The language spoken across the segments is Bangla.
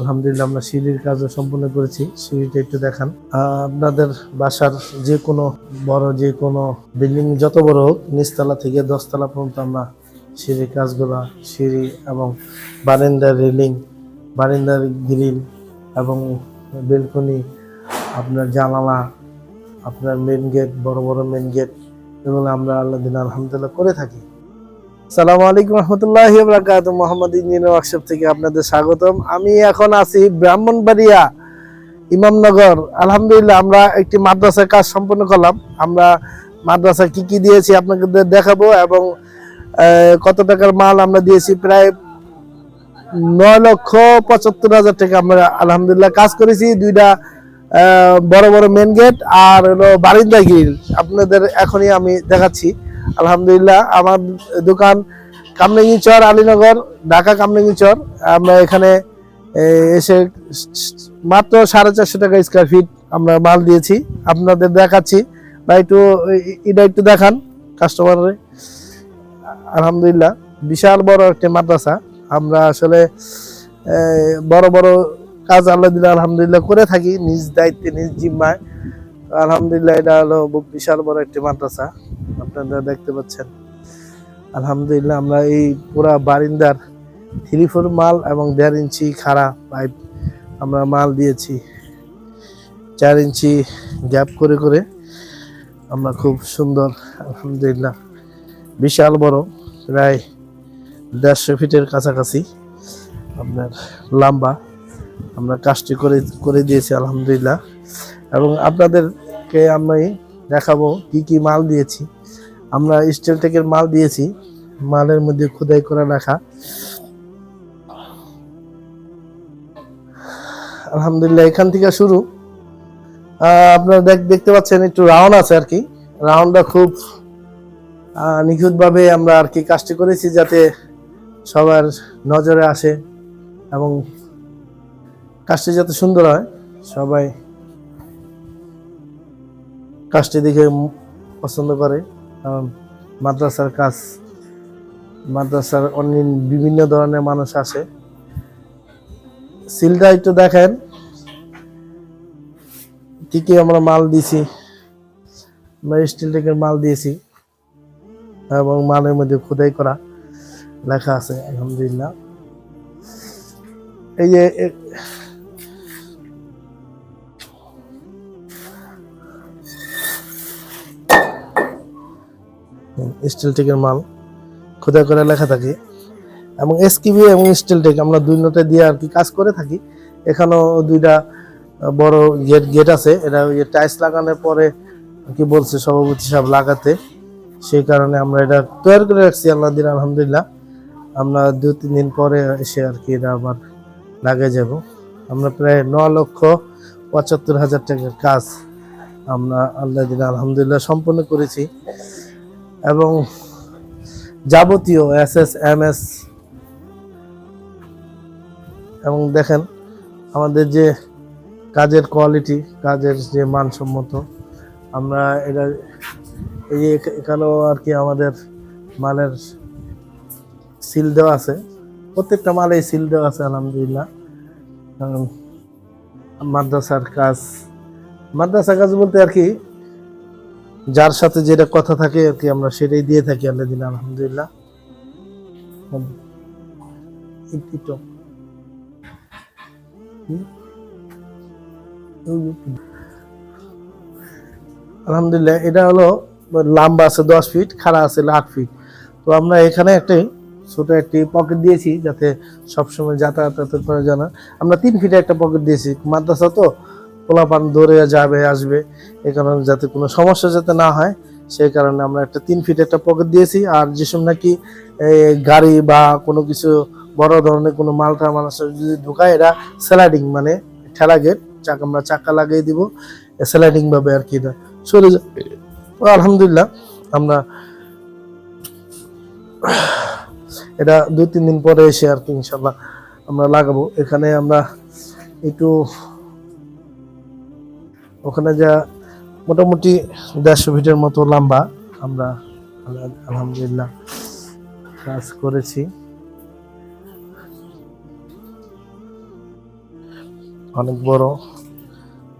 আলহামদুলিল্লাহ আমরা সিঁড়ির কাজও সম্পূর্ণ করেছি। সিঁড়িটা একটু দেখান। আপনাদের বাসার যে কোনো বড়, যে কোনো বিল্ডিং যত বড় হোক, নিচতলা থেকে দশতলা পর্যন্ত আমরা সিঁড়ির কাজগুলো, সিঁড়ি এবং বারেন্দার রেলিং, বারান্দার গ্রিল এবং বেলকনি, আপনার জানালা, আপনার মেন গেট বড় বড় মেন গেট এগুলো আমরা আল্লাহ দিন আলহামদুলিল্লাহ করে থাকি। সালামু আলাইকুম রহমতুল্লাহ বরাকাত মোহাম্মদ ইঞ্জিনিয়ার ওয়ার্কশপ থেকে আপনাদের স্বাগতম। আমি এখন আছি ব্রাহ্মণবাড়িয়া ইমামনগর। আলহামদুলিল্লাহ, আমরা একটি মাদ্রাসার কাজ সম্পন্ন করলাম। আমরা মাদ্রাসা কি কি দিয়েছি আপনাদের দেখাবো এবং কত টাকার মাল আমরা দিয়েছি, প্রায় নয় লক্ষ পঁচাত্তর হাজার টাকা আমরা আলহামদুলিল্লাহ কাজ করেছি। দুইটা বড় বড় মেন গেট আর হলো বারিন্দা আপনাদের এখনই আমি দেখাচ্ছি। আলহামদুলিল্লাহ, আমার দোকান কামরাঙ্গি চর আলীনগর, ঢাকা কামরাঙ্গি চর আমরা এখানে এসে মাত্র সাড়ে চারশো টাকা স্কোয়ার ফিট আমরা মাল দিয়েছি। আপনাদের দেখাচ্ছি। বা একটু এটা একটু দেখান কাস্টমারে আলহামদুলিল্লাহ, বিশাল বড় একটা মাদ্রাসা। আমরা আসলে বড় বড় কাজ আল্লাহ দিলে আলহামদুলিল্লাহ করে থাকি, নিজ দায়িত্বে, নিজ জিম্মায়। আলহামদুলিল্লাহ, এটা হলো বিশাল বড় একটি মাদ্রাসা। আপনারা দেখতে পাচ্ছেন। আলহামদুলিল্লাহ, আমরা এই পুরা বারিন্দার থ্রি ফোর মাল এবং দেড় ইঞ্চি খাড়া পাইপ আমরা মাল দিয়েছি। চার ইঞ্চি গ্যাপ করে করে আমরা খুব সুন্দর, আলহামদুলিল্লাহ, বিশাল বড়, প্রায় দেড়শো ফিটের কাছাকাছি আপনার লম্বা আমরা কাজটি করে করে দিয়েছি, আলহামদুলিল্লাহ। এবং আপনাদেরকে আমি দেখাবো কি কি মাল দিয়েছি। আমরা স্টিল টেকের মাল দিয়েছি। মালের মধ্যে খোদাই করে রাখা আলহামদুলিল্লাহ, এখান থেকে শুরু। আপনারা দেখ- দেখতে পাচ্ছেন একটু রাউন্ড আছে আর কি। রাউন্ডটা খুব নিখুঁতভাবে আমরা আর কি কাজটি করেছি যাতে সবার নজরে আসে এবং কাজটি যাতে সুন্দর হয়। সবাই কাজটি দেখে পছন্দ করে। মাদ্রাসার কাজ, মাদ্রাসার অন্য বিভিন্ন ধরনের মানুষ আসে। সিলটা একটু দেখেন। কি কি আমরা মাল দিয়েছি। আমরা স্টিল টেকের মাল দিয়েছি। এবং মালের মধ্যে খোদাই করা লেখা আছে, আলহামদুলিল্লাহ। এই যে স্টিল টেকের মাল। খোদাই করে লেখা থাকে। এবং এসকিবি এবং স্টিল টেক আমরা দুই নোটে দিয়ে আর কি কাজ করে থাকি। এখানেও দুইটা বড় গেট গেট আছে। এটা ওই টাইলস লাগানোর পরে কি বলছে সভাপতি সাহেব লাগাতে। সেই কারণে আমরা এটা তৈরি করে রাখছি আল্লাহ দিন আলহামদুলিল্লাহ। আমরা দু তিন দিন পরে এসে আর কি এটা আবার লাগে যাব। আমরা প্রায় ন লক্ষ পঁচাত্তর হাজার টাকার কাজ আমরা আল্লাহ দিন আলহামদুলিল্লাহ সম্পন্ন করেছি। এবং যাবতীয় এস এস এম এস এবং দেখেন আমাদের যে কাজের কোয়ালিটি কাজের যে মানসম্মত, আমরা এটা এই এখানেও আর কি আমাদের মালের সিল দেওয়া আছে। প্রত্যেকটা মালে সিল দেওয়া আছে, আলহামদুলিল্লাহ। মাদ্রাসার কাজ মাদ্রাসার কাজ বলতে আর কি যার সাথে যেটা কথা থাকে আর কি আমরা সেটাই দিয়ে থাকি আল্লাহ দিন আলহামদুলিল্লাহ? আলহামদুলিল্লাহ, এটা হলো লম্বা আছে, দশ ফিট খাড়া আছে আট ফিট তো আমরা এখানে একটি ছোট একটি পকেট দিয়েছি যাতে সবসময় প্রয়োজন হয়। আমরা তিন ফিটে একটা পকেট দিয়েছি মাদ্রাসা তো পোলাপান দৌড়ে যাবে, আসবে। এই কারণে যাতে কোনো সমস্যা যাতে না হয়, সেই কারণে আমরা একটা তিন ফিট একটা পকেট দিয়েছি। আর যেসব নাকি গাড়ি বা কোনো কিছু বড় ধরনের কোনো মালটা মানুষ যদি ঢুকায়, এরা স্লাইডিং মানে ঠেলা গেট চাকা আমরা চাকা লাগিয়ে দিব স্লাইডিং ভাবে আর কি। সরে যাবে আলহামদুলিল্লাহ, আমরা এটা দু তিন দিন পরে এসে আর কি ইনশাল্লাহ আমরা লাগাবো। এখানে আমরা একটু ওখানে যা মোটামুটি দেড়শো ফিটের মতো লম্বা, আমরা আলহামদুলিল্লাহ কাজ করেছি। অনেক বড়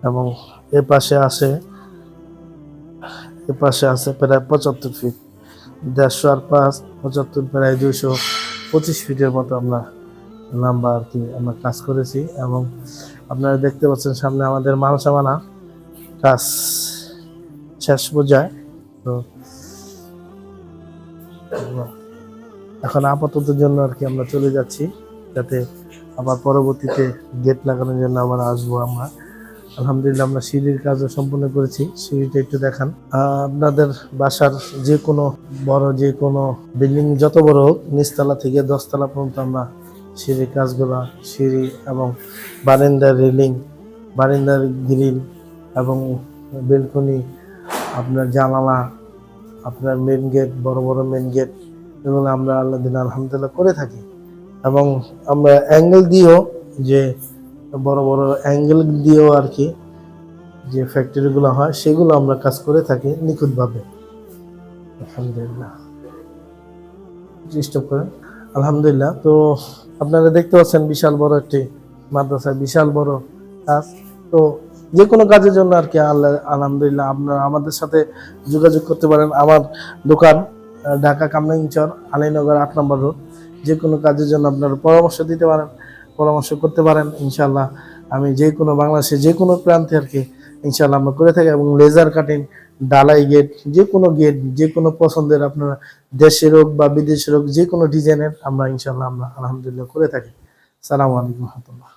এবং এ পাশে আছে, এ পাশে আছে প্রায় পঁচাত্তর ফিট। দেড়শো আর পাঁচ, পঁচাত্তর প্রায় দুইশো পঁচিশ ফিটের মতো আমরা লম্বা আর কি আমরা কাজ করেছি এবং আপনারা দেখতে পাচ্ছেন সামনে আমাদের মাল সামানা কাজ শেষ পর্যায়ে, তো এখন আপাতত জন্য আর কি আমরা চলে যাচ্ছি, যাতে আবার পরবর্তীতে গেট লাগানোর জন্য আবার আসব আমরা। আলহামদুলিল্লাহ আমরা সিঁড়ির কাজও সম্পূর্ণ করেছি, সিঁড়িটা একটু দেখান। আপনাদের বাসার যে কোনো বড়, যে কোনো বিল্ডিং যত বড় হোক, নিচতলা থেকে দশতলা পর্যন্ত আমরা সিঁড়ির কাজগুলো, সিঁড়ি এবং বারান্দার রেলিং বারান্দার গ্রিল এবং বেলকনি, আপনার জানালা, আপনার মেন গেট বড় বড় মেন গেট এগুলো আমরা আল্লাহ দিন আলহামদুলিল্লাহ করে থাকি। এবং আমরা অ্যাঙ্গেল দিয়েও যে বড় বড় অ্যাঙ্গেল দিয়েও আর কি যে ফ্যাক্টরিগুলো হয়, সেগুলো আমরা কাজ করে থাকি নিখুঁতভাবে। আলহামদুলিল্লাহ। স্টপ করেন। আলহামদুলিল্লাহ, তো আপনারা দেখতে পাচ্ছেন বিশাল বড় একটি মাদ্রাসা, বিশাল বড় কাজ। তো যে কোনো কাজের জন্য আর কি, আল্লাহ, আলহামদুলিল্লাহ, আপনারা আমাদের সাথে যোগাযোগ করতে পারেন। আমার দোকান ঢাকা কামরাঙ্গিচর আলীনগর আট নম্বর রোড। যে কোনো কাজের জন্য আপনারা পরামর্শ দিতে পারেন, পরামর্শ করতে পারেন ইনশাল্লাহ আমি যে কোনো বাংলাদেশে যে কোনো প্রান্তে আর কি ইনশাল্লাহ আমরা করে থাকি এবং লেজার কাটিং ডালাই গেট, যে কোনো গেট, যে কোনো পছন্দের আপনারা দেশের হোক বা বিদেশের হোক, যে কোনো ডিজাইনের আমরা ইনশাল্লাহ আমরা আলহামদুলিল্লাহ করে থাকি। সালামু আলাইকুম রহমতুল্লাহ।